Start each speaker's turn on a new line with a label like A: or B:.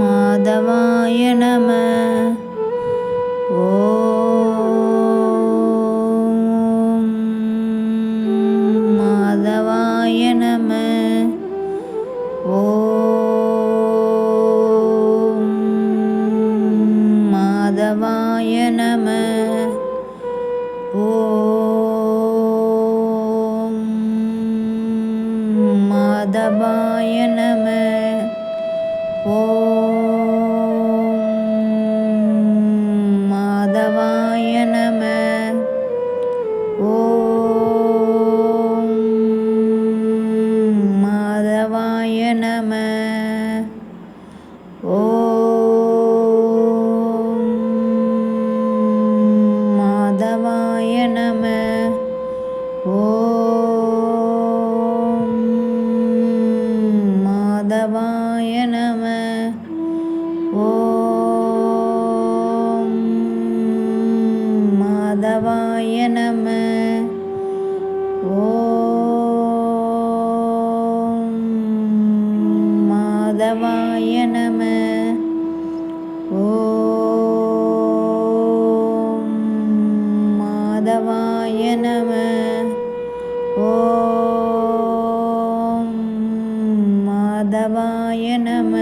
A: மாதவாய நம. ஓம் மாதவாய நம. ஓம் மாதவாய நம. மாதவாய நம ஓம் மாதவாய நம ஓம் மாதவாய நம ஓ மாதவாய நம. ஓம் மாதவாய நம. ஓம் மாதவாய நம. ஓம் மாதவாய நம. மாதவாய நம.